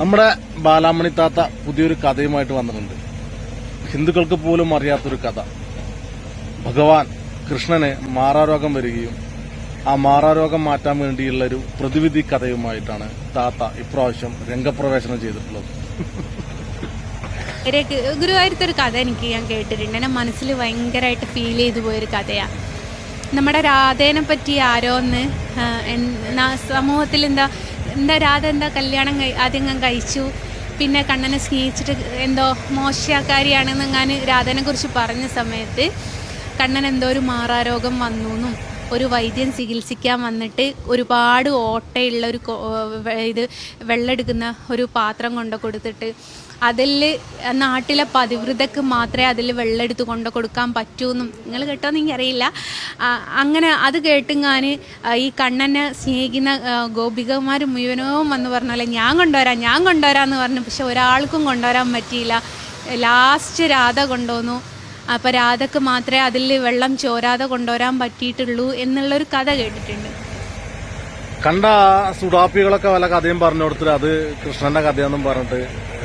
നമ്മുടെ ബാലാമണി താത്ത പുതിയൊരു കഥയുമായിട്ട് വന്നിട്ടുണ്ട്. ഹിന്ദുക്കൾക്ക് പോലും അറിയാത്തൊരു കഥ. ഭഗവാൻ കൃഷ്ണന് മാറാരോഗം വരികയും ആ മാറാരോഗം മാറ്റാൻ വേണ്ടിയുള്ള ഒരു പ്രതിവിധി കഥയുമായിട്ടാണ് താത്ത ഇപ്രാവശ്യം രംഗപ്രവേശനം ചെയ്തിട്ടുള്ളത്. ഗുരുവായൂരത്തെ ഒരു കഥ എനിക്ക് ഞാൻ കേട്ടിട്ടുണ്ട്. എന്റെ മനസ്സിൽ ഭയങ്കരമായിട്ട് ഫീൽ ചെയ്തു പോയൊരു കഥയാ. നമ്മുടെ രാധേനെ പറ്റി ആരോ ഒന്ന് സമൂഹത്തിൽ എന്താ എന്താ രാധ എന്താ കല്യാണം ആദ്യം ഞാൻ കഴിച്ചു. പിന്നെ കണ്ണനെ സ്നേഹിച്ചിട്ട് എന്തോ മോശക്കാരിയാണെന്ന് ഞാൻ രാധനെ കുറിച്ച് പറഞ്ഞ സമയത്ത് കണ്ണൻ എന്തോ ഒരു മാറാരോഗം വന്നു എന്നും ഒരു വൈദ്യൻ ചികിത്സിക്കാൻ വന്നിട്ട് ഒരുപാട് ഓട്ടയുള്ള ഒരു ഇത് വെള്ളമെടുക്കുന്ന ഒരു പാത്രം കൊണ്ട് കൊടുത്തിട്ട് അതിൽ നാട്ടിലെ പതിവൃതക്ക് മാത്രമേ അതിൽ വെള്ളം എടുത്ത് കൊണ്ട് കൊടുക്കാൻ പറ്റൂന്നും നിങ്ങൾ കേട്ടോന്ന് എനിക്കറിയില്ല. അങ്ങനെ അത് കേട്ടുങ്ങാൻ ഈ കണ്ണനെ സ്നേഹിക്കുന്ന ഗോപികമാർ മുഴുവനും വന്ന് പറഞ്ഞാലേ ഞാൻ കൊണ്ടുവരാം ഞാൻ കൊണ്ടുവരാമെന്ന് പറഞ്ഞു. പക്ഷെ ഒരാൾക്കും കൊണ്ടുവരാൻ പറ്റിയില്ല. ലാസ്റ്റ് രാധ കൊണ്ടുവന്നു. അപ്പോൾ രാധക്ക് മാത്രമേ അതിൽ വെള്ളം ചോരാതെ കൊണ്ടുവരാൻ പറ്റിയിട്ടുള്ളൂ എന്നുള്ളൊരു കഥ കേട്ടിട്ടുണ്ട്. കണ്ട സുഡാപ്പികളൊക്കെ വല്ല കഥയും പറഞ്ഞു കൊടുത്തിട്ട് അത് കൃഷ്ണന്റെ കഥയെന്നും പറഞ്ഞിട്ട്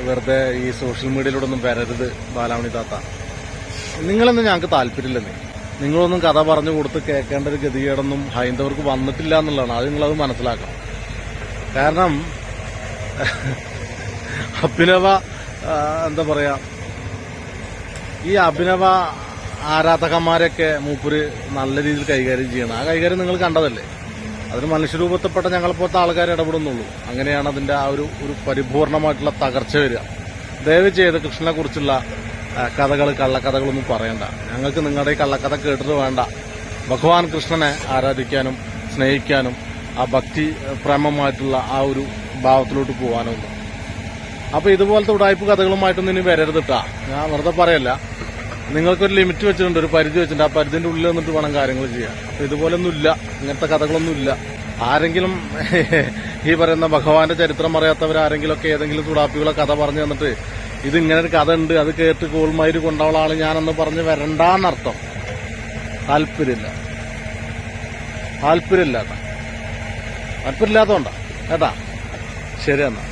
വെറുതെ ഈ സോഷ്യൽ മീഡിയയിലൂടെ ഒന്നും വരരുത് ബാലാമണി താത്ത. നിങ്ങളൊന്നും ഞങ്ങൾക്ക് താല്പര്യമില്ലെന്നേ നിങ്ങളൊന്നും കഥ പറഞ്ഞു കൊടുത്ത് കേൾക്കേണ്ട ഒരു ഗതികേടൊന്നും ഹൈന്ദവർക്ക് വന്നിട്ടില്ല എന്നുള്ളതാണ്. അത് നിങ്ങളത് മനസ്സിലാക്കണം. കാരണം അഭിനവ എന്താ പറയാ ഈ അഭിനവ ആരാധകന്മാരൊക്കെ മൂപ്പര് നല്ല രീതിയിൽ കൈകാര്യം ചെയ്യണം. ആ കൈകാര്യം നിങ്ങൾ കണ്ടതല്ലേ? അതിന് മനുഷ്യരൂപത്തിൽപ്പെട്ട ഞങ്ങളെപ്പോലത്തെ ആൾക്കാർ ഇടപെടുന്നുള്ളൂ. അങ്ങനെയാണ് അതിന്റെ ആ ഒരു ഒരു പരിപൂർണമായിട്ടുള്ള തകർച്ച വരിക. ദയവ് ചെയ്ത് കൃഷ്ണനെ കുറിച്ചുള്ള കഥകൾ കള്ളക്കഥകളൊന്നും പറയണ്ട. ഞങ്ങൾക്ക് നിങ്ങളുടെ ഈ കള്ളക്കഥ കേട്ടിട്ട് വേണ്ട. ഭഗവാൻ കൃഷ്ണനെ ആരാധിക്കാനും സ്നേഹിക്കാനും ആ ഭക്തി പ്രേമമായിട്ടുള്ള ആ ഒരു ഭാവത്തിലോട്ട് പോകാനും അപ്പൊ ഇതുപോലത്തെ ഉടായ്പ കഥകളുമായിട്ടൊന്നും ഇനി വരരുത് കേട്ടാ ഞാൻ വെറുതെ പറയല്ല. നിങ്ങൾക്കൊരു ലിമിറ്റ് വെച്ചിട്ടുണ്ട് ഒരു പരിധി വെച്ചിട്ടുണ്ട്. ആ പരിധിന്റെ ഉള്ളിൽ നിന്നിട്ട് വേണം കാര്യങ്ങൾ ചെയ്യാൻ. അപ്പൊ ഇതുപോലൊന്നും ഇല്ല ഇങ്ങനത്തെ കഥകളൊന്നും ഇല്ല ആരെങ്കിലും ഈ പറയുന്ന ഭഗവാന്റെ ചരിത്രം അറിയാത്തവർ ആരെങ്കിലും ഒക്കെ ഏതെങ്കിലും തുടാപ്പികളെ കഥ പറഞ്ഞു തന്നിട്ട് ഇത് ഇങ്ങനെ ഒരു കഥ ഉണ്ട് അത് കേട്ട് കോൾമയിര് കൊണ്ടുള്ള ആൾ ഞാനെന്ന് പറഞ്ഞ് വരണ്ടാന്നർത്ഥം. താല്പര്യമില്ല. താല്പര്യമില്ല താല്പര്യമില്ലാത്തോണ്ടാ. കേട്ടാ? ശരി എന്നാ.